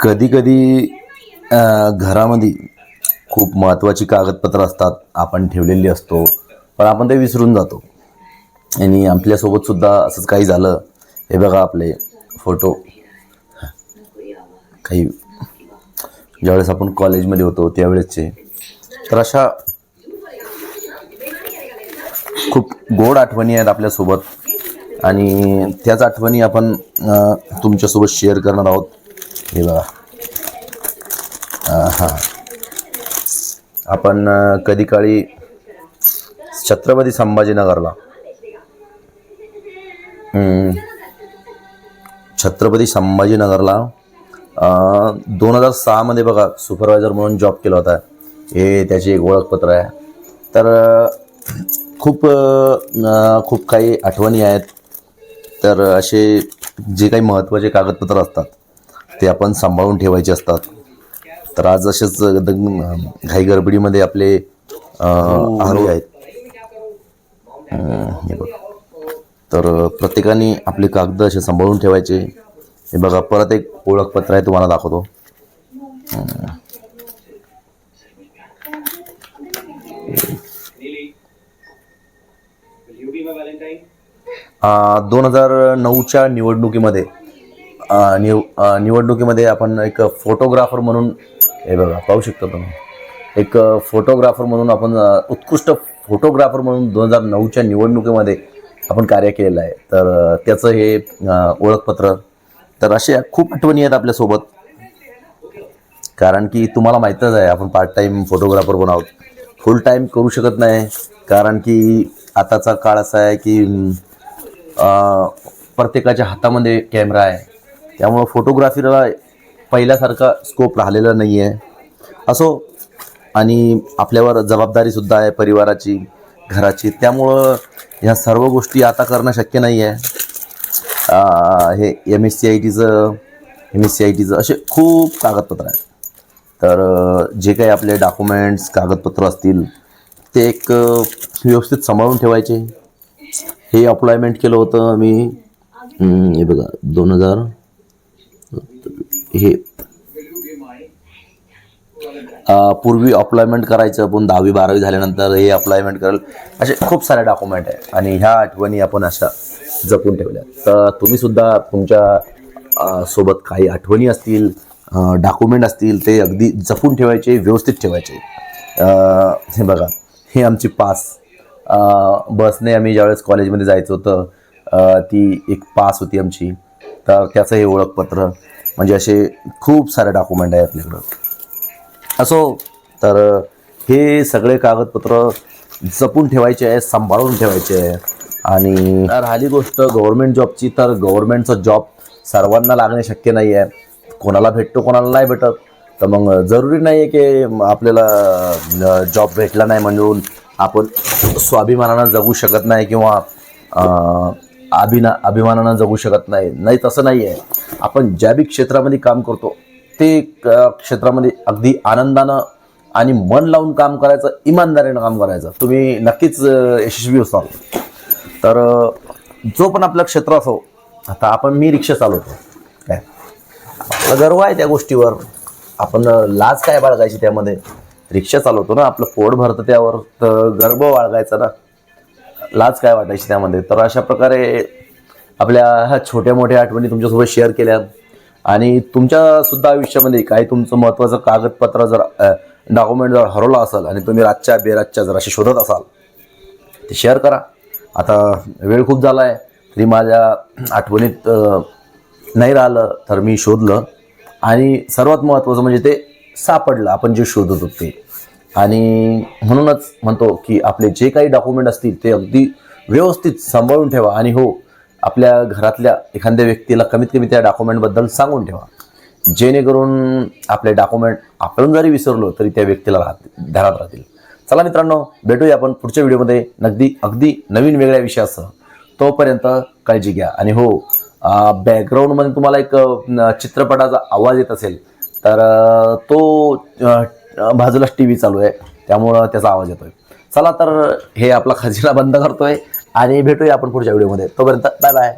कधी कधी घरामध्ये खूप महत्त्वाची कागदपत्रं असतात. आपण ठेवलेली असतो पण आपण ते विसरून जातो. आणि आपल्यासोबतसुद्धा असंच काही झालं. हे बघा आपले फोटो. काही ज्यावेळेस आपण कॉलेजमध्ये होतो त्यावेळेसचे. तर अशा खूप गोड आठवणी आहेत आपल्यासोबत. आणि त्याच आठवणी आपण तुमच्यासोबत शेअर करणार आहोत. हे बघा. हां आपण कधी काळी छत्रपती संभाजीनगरला. छत्रपती संभाजीनगरला दोन हजार सहामध्ये बघा सुपरवायझर म्हणून जॉब केला होता. हे त्याची एक ओळखपत्र आहे. तर खूप खूप काही आठवणी आहेत. तर असे जे काही महत्त्वाचे कागदपत्र असतात ते आपण सांभाळून ठेवायचे असतात. तर आज असेच घाई गडबडीमध्ये आपले अ, आहेत. हे बघ. तर प्रत्येकाने आपले कागद असे सांभाळून ठेवायचे. हे बघा परत एक ओळखपत्र आहे तुम्हाला दाखवतो. दोन हजार नऊच्या निवडणुकीमध्ये निव निवडणुकीमध्ये आपण एक फोटोग्राफर म्हणून हे बघा पाहू शकता तुम्ही. एक फोटोग्राफर म्हणून आपण उत्कृष्ट फोटोग्राफर म्हणून दोन हजार नऊच्या निवडणुकीमध्ये आपण कार्य केलेलं आहे. तर त्याचं हे ओळखपत्र. तर अशा खूप आठवणी आहेत आपल्यासोबत कारण की तुम्हाला माहीतच आहे आपण पार्ट टाईम फोटोग्राफर पण आहोत. फुल टाईम करू शकत नाही. कारण की आताचा काळ असा आहे की प्रत्येकाच्या हातामध्ये कॅमेरा आहे. त्यामुळं फोटोग्राफीला पहिल्यासारखा स्कोप राहिलेला नाही आहे असो आणि आपल्यावर जबाबदारीसुद्धा आहे परिवाराची घराची. त्यामुळं ह्या सर्व गोष्टी आता करणं शक्य नाही आहे हे एम एस सी आय टीचं एम एस सी आय टीचं असे खूप कागदपत्र आहेत. तर जे काही आपले डॉक्युमेंट्स कागदपत्र असतील ते एक व्यवस्थित सांभाळून ठेवायचे. हे अप्लायमेंट केलं होतं मी हे बघा दोन हजार. हे. पूर्वी अप्लायमेंट करायचं पण दहावी बारावी झाल्यानंतर हे अप्लायमेंट करेल. असे खूप सारे डॉक्युमेंट आहे. आणि ह्या आठवणी आपण अशा जपून ठेवल्या. तर तुम्हीसुद्धा तुमच्यासोबत काही आठवणी असतील डॉक्युमेंट असतील ते अगदी जपून ठेवायचे व्यवस्थित ठेवायचे. हे बघा हे आमची पास. बसने आम्ही ज्यावेळेस कॉलेजमध्ये जायचं होतं ती एक पास होती आमची. तर त्याचं हे ओळखपत्र म्हणजे असे खूप सारे डॉक्युमेंट आहे आपल्याकडं. असो तर हे सगळे कागदपत्र जपून ठेवायचे आहे सांभाळून ठेवायचे आहे. आणि राहिली गोष्ट गव्हर्मेंट जॉबची तर गव्हर्मेंटचा जॉब सर्वांना लागणे शक्य नाही आहे कोणाला भेटतो कोणाला नाही भेटत. तर मग जरुरी नाही आहे की आपल्याला जॉब भेटला नाही म्हणून आपण स्वाभिमानानं जगू शकत नाही किंवा अभिना अभिमानानं जगू शकत नाही. नाही तसं नाही आहे आपण ज्या बी क्षेत्रामध्ये काम करतो ते क- क्षेत्रामध्ये अगदी आनंदानं आणि मन लावून काम करायचं इमानदारीनं काम करायचं. तुम्ही नक्कीच यशस्वी असाल. तर जो पण आपलं क्षेत्र असो आता आपण मी रिक्षा चालवतो. काय? गर्व आहे त्या गोष्टीवर. आपण लाज काय बाळगायची त्यामध्ये? रिक्षा चालवतो ना आपलं पोट भरतं त्यावर तर गर्व बाळगायचा ना. लाज काय वाटायची त्यामध्ये? तर अशा प्रकारे आपल्या ह्या छोट्या मोठ्या आठवणी तुमच्यासोबत शेअर केल्या. आणि तुमच्यासुद्धा आयुष्यामध्ये काही तुमचं महत्त्वाचं कागदपत्र जर डॉक्युमेंट जर हरवलं असेल आणि तुम्ही रातच्या बेरातच्या जर असे शोधत असाल ते शेअर करा. आता वेळ खूप झाला आहे तरी माझ्या आठवणीत नाही राहिलं तर मी शोधलं. आणि सर्वात महत्त्वाचं म्हणजे ते सापडलं आपण जे शोधत होतो. ते आणि म्हणूनच म्हणतो की आपले जे काही डॉक्युमेंट असतील ते अगदी व्यवस्थित सांभाळून ठेवा आणि हो आपल्या घरातल्या एखाद्या व्यक्तीला कमीत कमी त्या डॉक्युमेंटबद्दल सांगून ठेवा. जेणेकरून आपले डॉक्युमेंट आपण जरी विसरलो तरी त्या व्यक्तीला राहतील ध्यानात राहतील. चला मित्रांनो भेटूया आपण पुढच्या व्हिडिओमध्ये. नगदी अगदी नवीन वेगळ्या विषयासह. तोपर्यंत काळजी घ्या. आणि हो बॅकग्राऊंडमध्ये तुम्हाला एक चित्रपटाचा आवाज येत असेल. तर तो बाजूलाच टी व्ही चालू आहे. त्यामुळं त्याचा आवाज येतोय. चला तर हे आपला खजिना बंद करतोय आणि भेटूया आपण पुढच्या व्हिडिओमध्ये. तोपर्यंत बाय बाय